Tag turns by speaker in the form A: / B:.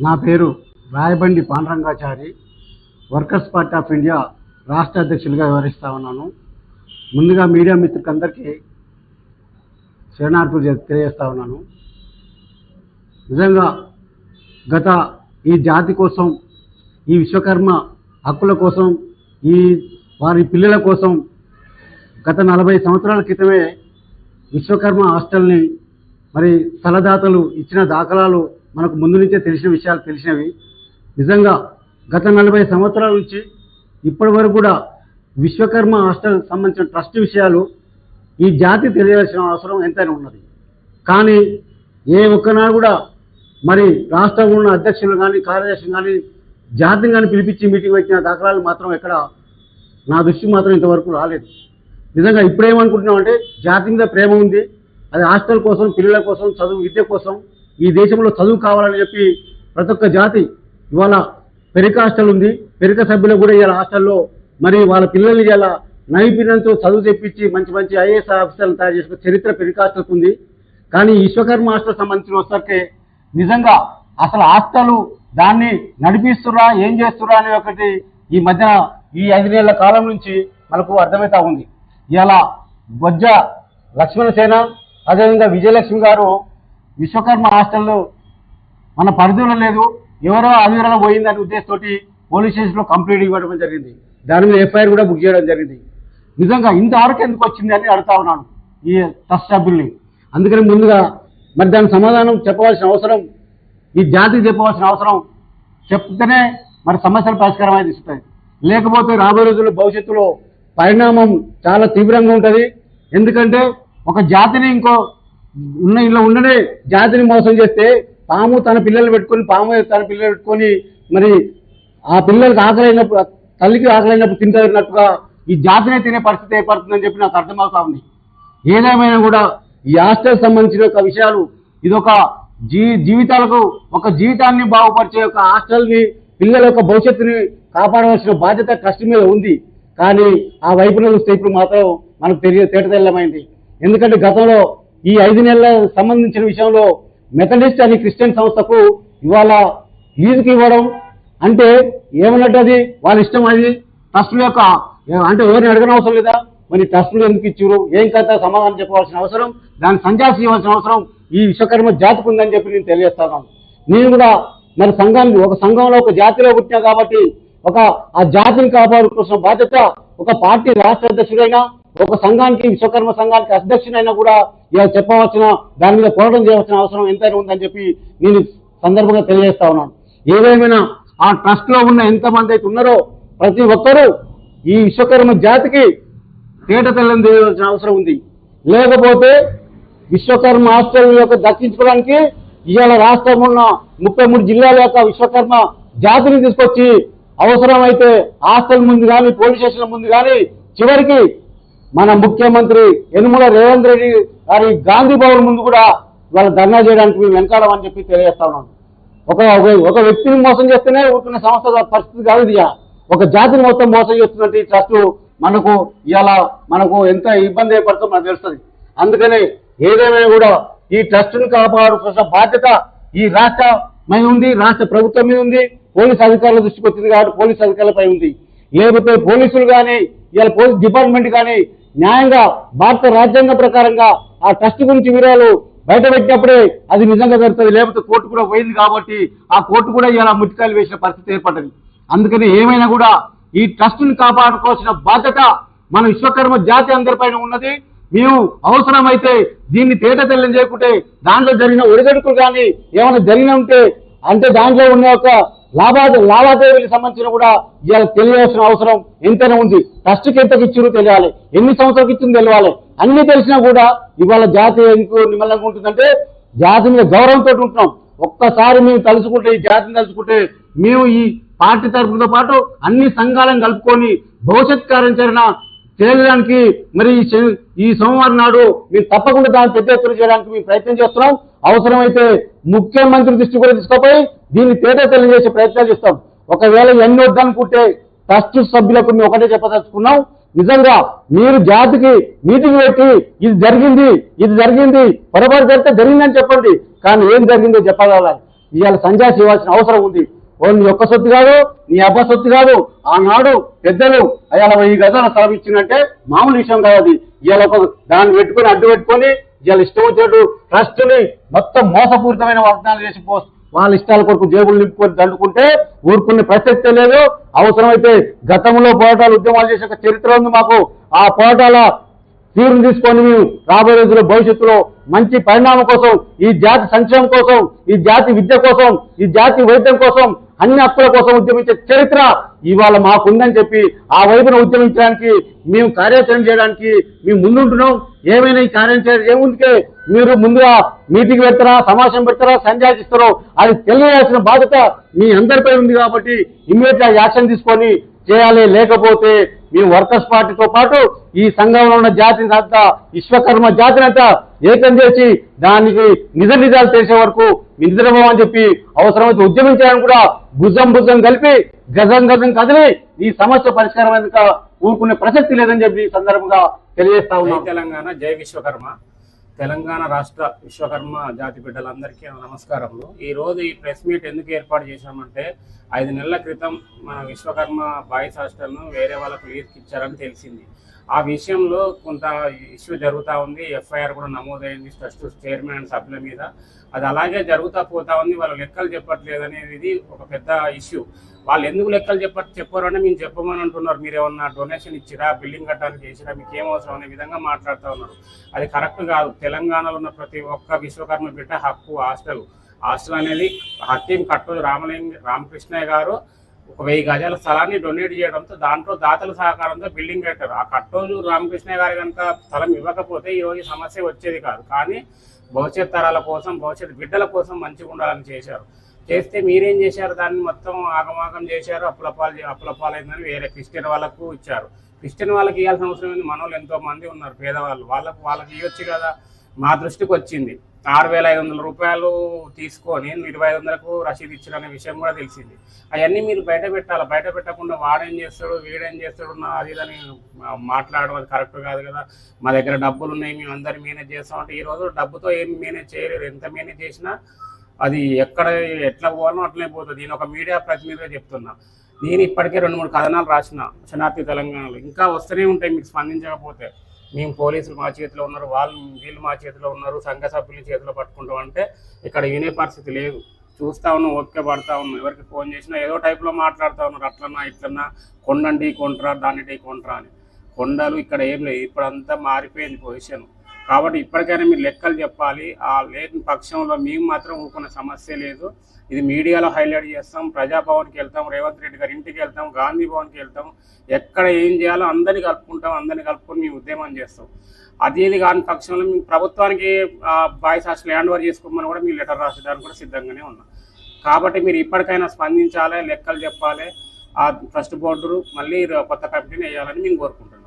A: నా పేరు Rayabandi Pandarangachari Workers Party of India రాష్ట్ర అధ్యక్షులుగా వ్యవహరిస్తా ఉన్నాను. ముందుగా మీడియా మిత్రులందరికీ శరణార్థులు తెలియజేస్తా ఉన్నాను. నిజంగా గత ఈ జాతి కోసం ఈ విశ్వకర్మ హక్కుల కోసం ఈ వారి పిల్లల కోసం గత నలభై సంవత్సరాల క్రితమే విశ్వకర్మ హాస్టల్ని మరి స్థలదాతలు ఇచ్చిన దాఖలాలు మనకు ముందు నుంచే తెలిసిన విషయాలు తెలిసినవి. నిజంగా గత నలభై సంవత్సరాల నుంచి ఇప్పటి వరకు కూడా విశ్వకర్మ హాస్టల్ సంబంధించిన ట్రస్ట్ విషయాలు ఈ జాతి తెలియాల్సిన అవసరం ఎంతైనా ఉన్నది. కానీ ఏ ఒక్కనాడు కూడా మరి రాష్ట్రంలో ఉన్న అధ్యక్షులు కానీ కార్యదర్శులు కానీ జాతిని కానీ పిలిపించి మీటింగ్ పెట్టిన దాఖలాలు మాత్రం ఎక్కడ నా దృష్టి మాత్రం ఇంతవరకు రాలేదు. నిజంగా ఇప్పుడు అంటే జాతి మీద ప్రేమ ఉంది. అది హాస్టల్ కోసం పిల్లల కోసం చదువు విద్య కోసం ఈ దేశంలో చదువు కావాలని చెప్పి ప్రతి ఒక్క జాతి ఇవాళ పెరిక హాస్టల్ ఉంది. పెరిక సభ్యులకు కూడా ఇవాళ హాస్టల్లో మరి వాళ్ళ పిల్లల్ని ఇలా నైపుణ్యంతో చదువు తెప్పించి మంచి మంచి ఐఏఎస్ ఆఫీసర్లను తయారు చేసుకున్న చరిత్ర పెరిక హాస్టల్కి ఉంది. కానీ విశ్వకర్మ హాస్టల్ సంబంధించిన వస్తే నిజంగా అసలు హాస్టల్ దాన్ని నడిపిస్తురా ఏం చేస్తురా అనే ఒకటి ఈ మధ్య ఈ ఐదు నెలల కాలం నుంచి మనకు అర్థమవుతా ఉంది. ఇలా బొజ్జ లక్ష్మణసేన అదేవిధంగా విజయలక్ష్మి గారు విశ్వకర్మ హాస్టల్లో మన పరిధిలో లేదు. ఎవరో అవివరణ పోయిందనే ఉద్దేశంతో పోలీస్ స్టేషన్లో కంప్లైంట్ ఇవ్వడం జరిగింది. దాని మీద ఎఫ్ఐఆర్ కూడా బుక్ చేయడం జరిగింది. నిజంగా ఇంతవరకు ఎందుకు వచ్చింది అని అడుగుతా ఉన్నాను ఈ ట్రస్ట్ సభ్యుల్ని. అందుకని ముందుగా మరి దానికి సమాధానం చెప్పవలసిన అవసరం ఈ జాతికి చెప్పవలసిన అవసరం చెప్తేనే మరి సమస్యలు పరిష్కారం అనేది ఇస్తాయి లేకపోతే రాబోయే రోజుల్లో భవిష్యత్తులో పరిణామం చాలా తీవ్రంగా ఉంటుంది. ఎందుకంటే ఒక జాతిని ఇంకో ఉన్న ఇంట్లో ఉండనే జాతిని మోసం చేస్తే పాము తన పిల్లలు పెట్టుకొని పాము తన పిల్లలు పెట్టుకొని మరి ఆ పిల్లలకి ఆకలైనప్పుడు తల్లికి ఆకలైనప్పుడు తింటున్నట్టుగా ఈ జాతినే తినే పరిస్థితి ఏర్పడుతుందని చెప్పి నాకు అర్థమవుతా ఉంది. ఏదేమైనా కూడా ఈ హాస్టల్ సంబంధించిన ఒక విషయాలు ఇదొక జీ జీవితాలకు ఒక జీవితాన్ని బాగుపరిచే ఒక హాస్టల్ని పిల్లల యొక్క భవిష్యత్తుని కాపాడవలసిన బాధ్యత కష్టం మీద ఉంది. కానీ ఆ వైపున చూస్తే ఇప్పుడు మాత్రం మనకు తెలియ తేటతెల్లమైంది. ఎందుకంటే గతంలో ఈ ఐదు నెలల సంబంధించిన విషయంలో మెథడిస్ట్ అని క్రిస్టియన్ సంస్థకు ఇవాళ లీజుకి ఇవ్వడం అంటే ఏమన్నట్టు అది? వాళ్ళ ఇష్టం అది? ట్రస్టుల యొక్క అంటే ఎవరిని అడగని అవసరం లేదా? మరి ట్రస్టులు ఎందుకు ఇచ్చారు ఏం కథ? సమాధానం చెప్పవలసిన అవసరం? దాన్ని సంజాసి ఇవ్వాల్సిన అవసరం? ఈ విశ్వకర్మ జాతికి ఉందని చెప్పి నేను తెలియజేస్తాను. నేను కూడా మరి సంఘాన్ని ఒక సంఘంలో ఒక జాతిలో పుట్టినా కాబట్టి ఒక ఆ జాతిని కాపాడుకోవాల్సిన బాధ్యత ఒక పార్టీ రాష్ట్ర అధ్యక్షుడైనా ఒక సంఘానికి విశ్వకర్మ సంఘానికి అధ్యక్షుడైనా కూడా ఇలా చెప్పవలసిన దాని మీద పోరాటం చేయవలసిన అవసరం ఎంతైనా ఉందని చెప్పి నేను సందర్భంగా తెలియజేస్తా ఉన్నాను. ఏదేమైనా ఆ ట్రస్ట్లో ఉన్న ఎంతమంది అయితే ఉన్నారో ప్రతి ఒక్కరూ ఈ విశ్వకర్మ జాతికి తేట తెల్లని తెలియవలసిన అవసరం ఉంది. లేకపోతే విశ్వకర్మ హాస్టల్ యొక్క దక్కించుకోవడానికి ఇవాళ రాష్ట్రం ఉన్న ముప్పై మూడు జిల్లాల యొక్క విశ్వకర్మ జాతిని తీసుకొచ్చి అవసరమైతే హాస్టల్ ముందు కానీ పోలీస్ స్టేషన్ల ముందు కానీ చివరికి మన ముఖ్యమంత్రి యనుమల రేవంత్ రెడ్డి గారి గాంధీ భవన్ ముందు కూడా ఇవాళ ధర్నా చేయడానికి మేము వెనకాడమని చెప్పి తెలియజేస్తా ఉన్నాం. ఒక ఒక- వ్యక్తిని మోసం చేస్తేనే ఊరుకునే సంస్థ పరిస్థితి కాదు ఇది ఒక జాతిని మొత్తం మోసం చేస్తున్నట్టు ఈ ట్రస్ట్ మనకు ఇవాళ మనకు ఎంత ఇబ్బంది ఏర్పడుతుందో మనకు తెలుస్తుంది. అందుకనే ఏదేమైనా కూడా ఈ ట్రస్ట్ను కాపాడుకోవాల్సిన బాధ్యత ఈ రాష్ట్ర మీద ఉంది రాష్ట్ర ప్రభుత్వం మీద ఉంది పోలీస్ అధికారుల దృష్టికి వచ్చింది కాబట్టి పోలీస్ అధికారులపై ఉంది. లేకపోతే పోలీసులు కానీ ఇవాళ పోలీస్ డిపార్ట్మెంట్ కానీ న్యాయంగా భారత రాజ్యాంగ ప్రకారంగా ఆ ట్రస్ట్ గురించి వివరాలు బయట పెట్టినప్పుడే అది నిజంగా జరుగుతుంది. లేకపోతే కోర్టు కూడా పోయింది కాబట్టి ఆ కోర్టు కూడా ఇలా ముట్టికాయలు వేసిన పరిస్థితి ఏర్పడ్డది అందుకని ఏమైనా కూడా ఈ ట్రస్ట్ని కాపాడుకోవాల్సిన బాధ్యత మన విశ్వకర్మ జాతి అందరిపైన ఉన్నది. మేము అవసరమైతే దీన్ని తేట తెల్లం చేయకుంటే దాంట్లో జరిగిన ఒడిదడుకులు కానీ ఏమైనా జరిగిన ఉంటే అంటే దాంట్లో ఉన్న ఒక లాభా లావాదేవీలకు సంబంధించిన కూడా ఇవాళ తెలియాల్సిన అవసరం ఎంతైనా ఉంది. ట్రస్ట్కి ఎంతకి ఇచ్చారో తెలియాలి. ఎన్ని సంవత్సరాలకు ఇచ్చిందో తెలియాలి. అన్ని తెలిసినా కూడా ఇవాళ జాతి ఎందుకు నిమ్మలంగా ఉంటుందంటే జాతి మీద గౌరవంతో ఉంటున్నాం. ఒక్కసారి మేము తలుచుకుంటే ఈ జాతిని తలుచుకుంటే మేము ఈ పార్టీ తరఫుతో పాటు అన్ని సంఘాలను కలుపుకొని భవిష్యత్ కార్యాచరణ చేయడానికి మరి ఈ ఈ సోమవారం నాడు మేము తప్పకుండా దాన్ని పెద్ద ఎత్తున చేయడానికి మేము ప్రయత్నం చేస్తున్నాం. అవసరమైతే ముఖ్యమంత్రి దృష్టి కూడా తీసుకుపోయి దీన్ని తేట తెలియజేసే ప్రయత్నాలు చేస్తాం. ఒకవేళ ఎన్ని వద్దనుకుంటే ట్రస్ట్ సభ్యులకు మేము ఒకటే చెప్పదలుచుకున్నాం. నిజంగా మీరు జాతికి మీటింగ్ పెట్టి ఇది జరిగింది ఇది జరిగింది పొరపాటు జరిగితే జరిగిందని చెప్పండి. కానీ ఏం జరిగిందో చెప్పగలగాలి ఇవాళ సంజాసి ఇవ్వాల్సిన అవసరం ఉంది. ఓ నీ ఒక్క సొత్తు కాదు నీ అబ్బ సొత్తు కాదు. ఆనాడు పెద్దలు అయ్యాల ఈ గజాల స్థలం ఇచ్చిందంటే మామూలు విషయం కాదు అది. ఇవాళ ఒక దాన్ని పెట్టుకొని అడ్డు పెట్టుకొని వీళ్ళు ఇష్టం వచ్చినట్టు ట్రస్ట్ని మొత్తం మోసపూరితమైన వాగ్దానాలు చేసి వాళ్ళ ఇష్టాల కొరకు జేబులు నింపుకొని దండుకుంటే ఊరుకునే ప్రసక్తే లేదు. అవసరమైతే గతంలో పోరాటాలు ఉద్యమాలు చేసే ఒక చరిత్ర ఉంది మాకు. ఆ పోరాటాల తీరును తీసుకొని మేము రాబోయే రోజుల్లో భవిష్యత్తులో మంచి పరిణామం కోసం ఈ జాతి సంక్షేమం కోసం ఈ జాతి విద్య కోసం ఈ జాతి వైద్యం కోసం అన్ని హక్కుల కోసం ఉద్యమించే చరిత్ర ఇవాళ మాకుందని చెప్పి ఆ వైపున ఉద్యమించడానికి మేము కార్యాచరణ చేయడానికి మేము ముందుంటున్నాం. ఏమైనా ఈ కార్యాచరణ ఏముందుకే మీరు ముందుగా మీటింగ్ పెడతారా సమావేశం పెడతారా సంజాయిస్తారో అది తెలియజేయాల్సిన బాధ్యత మీ అందరిపై ఉంది కాబట్టి ఇమ్మీడియట్ యాక్షన్ తీసుకొని చేయాలి. లేకపోతే మేము వర్కర్స్ పార్టీతో పాటు ఈ సంఘంలో ఉన్న జాతిని అంతా విశ్వకర్మ జాతిని అంతా ఏకం చేసి దానికి నిజ నిజాలు తెలిసే వరకు నిద్రపోమని చెప్పి అవసరమైతే ఉద్యమించడానికి కూడా భుజం భుజం కలిపి గజం గజం కదిలి ఈ సమస్య పరిష్కారం వెనుక ఊరుకునే ప్రసక్తి లేదని చెప్పి ఈ సందర్భంగా తెలియజేస్తా ఉన్నాం.
B: తెలంగాణ జై విశ్వకర్మ. తెలంగాణ రాష్ట్ర విశ్వకర్మ జాతి బిడ్డలందరికీ నమస్కారములు. ఈ ఈ ప్రెస్ మీట్ ఎందుకు ఏర్పాటు చేశామంటే ఐదు నెలల క్రితం మన విశ్వకర్మ బాయ్స్ హాస్టల్ను వేరే వాళ్ళకు లీజ్కి ఇచ్చారని తెలిసింది. ఆ విషయంలో కొంత ఇష్యూ జరుగుతూ ఉంది. ఎఫ్ఐఆర్ కూడా నమోదైంది. ట్రస్ట్ చైర్మన్ అండ్ సభ్యుల మీద. అది అలాగే జరుగుతూ పోతా ఉంది. వాళ్ళు లెక్కలు చెప్పట్లేదు అనేది ఒక పెద్ద ఇష్యూ. వాళ్ళు ఎందుకు లెక్కలు చెప్ప చెప్పారు అంటే మేము చెప్పమని అంటున్నారు. మీరు ఏమన్నా డొనేషన్ ఇచ్చిరా? బిల్డింగ్ కట్టడానికి చేసిరా? మీకు ఏం అవసరం? అనే విధంగా మాట్లాడుతూ ఉన్నారు. అది కరెక్ట్ కాదు. తెలంగాణలో ఉన్న ప్రతి ఒక్క విశ్వకర్మ బిడ్డ హక్కు హాస్టల్ హాస్టల్ అనేది హకీం కట్టదు. రామలింగ రామకృష్ణయ్య గారు ఒక వెయ్యి గజాల స్థలాన్ని డొనేట్ చేయడంతో దాంట్లో దాతల సహకారంతో బిల్డింగ్ కట్టారు. ఆ కట్టోజు రామకృష్ణ గారి కనుక స్థలం ఇవ్వకపోతే ఈ రోజు సమస్య వచ్చేది కాదు. కానీ భవిష్యత్ తరాల కోసం భవిష్యత్ బిడ్డల కోసం మంచిగా ఉండాలని చేశారు. చేస్తే మీరేం చేశారు? దాన్ని మొత్తం ఆగమాగం చేశారు. అప్పులపాలు అప్పులపాలైందని వేరే క్రిస్టియన్ వాళ్ళకు ఇచ్చారు. క్రిస్టియన్ వాళ్ళకి ఇవ్వాల్సిన అవసరం ఏంది? మనోళ్ళు ఎంతో మంది ఉన్నారు పేదవాళ్ళు. వాళ్ళకు వాళ్ళకి ఇవ్వచ్చు కదా. మా దృష్టికి వచ్చింది. ఆరు వేల ఐదు వందల రూపాయలు తీసుకొని ఇరవై ఐదు వందలకు రసీదు ఇచ్చారనే విషయం కూడా తెలిసింది. అవన్నీ మీరు బయట పెట్టాలి? బయట పెట్టకుండా వాడేం చేస్తాడు వీడేం చేస్తాడు నా అది ఇదని మాట్లాడడం అది కరెక్ట్ కాదు కదా. మా దగ్గర డబ్బులు ఉన్నాయి మేము అందరు మేనేజ్ చేస్తాం అంటే ఈరోజు డబ్బుతో ఏం మేనేజ్ చేయలేరు. ఎంత మేనేజ్ చేసినా అది ఎక్కడ ఎట్లా పోవాలో అట్లనే పోతుంది. నేను ఒక మీడియా ప్రతినిధిగా చెప్తున్నా. నేను ఇప్పటికే రెండు మూడు కథనాలు రాసిన శనార్థి తెలంగాణలో. ఇంకా వస్తూనే ఉంటాయి మీకు స్పందించకపోతే. మేము పోలీసులు మా చేతిలో ఉన్నారు వాళ్ళు వీళ్ళు మా చేతిలో ఉన్నారు సంఘ సభ్యులు చేతిలో పట్టుకుంటాం అంటే ఇక్కడ వినే పరిస్థితి లేదు. చూస్తా ఉన్నాం ఓకే పడతా ఉన్నాం. ఎవరికి ఫోన్ చేసినా ఏదో టైప్లో మాట్లాడుతూ ఉన్నారు. అట్లన్నా ఇట్లన్నా కొండండి కొంటరా దాన్ని కొంటరా అని. కొండలు ఇక్కడ ఏం లేదు ఇప్పుడంతా మారిపోయింది పొజిషన్. కాబట్టి ఇప్పటికైనా మీరు లెక్కలు చెప్పాలి. ఆ లేని పక్షంలో మేము మాత్రం ఊరుకునే సమస్య లేదు. ఇది మీడియాలో హైలైట్ చేస్తాం. ప్రజాభవన్కి వెళ్తాం. రేవంత్ రెడ్డి గారి ఇంటికి వెళ్తాం. గాంధీ భవన్కి వెళ్తాం. ఎక్కడ ఏం చేయాలో అందరినీ కలుపుకుంటాం. అందరినీ కలుపుకొని మేము ఉద్యమం చేస్తాం. అది ఇది కాని పక్షంలో మేము ప్రభుత్వానికి బాయ్స్ హాస్టల్ హ్యాండ్ ఓవర్ చేసుకోమని కూడా మీరు లెటర్ రాసేదానికి కూడా సిద్ధంగానే ఉన్నాం. కాబట్టి మీరు ఇప్పటికైనా స్పందించాలి లెక్కలు చెప్పాలి. ఆ ట్రస్ట్ బోర్డు మళ్ళీ కొత్త కమిటీని వేయాలని మేము కోరుకుంటున్నాం.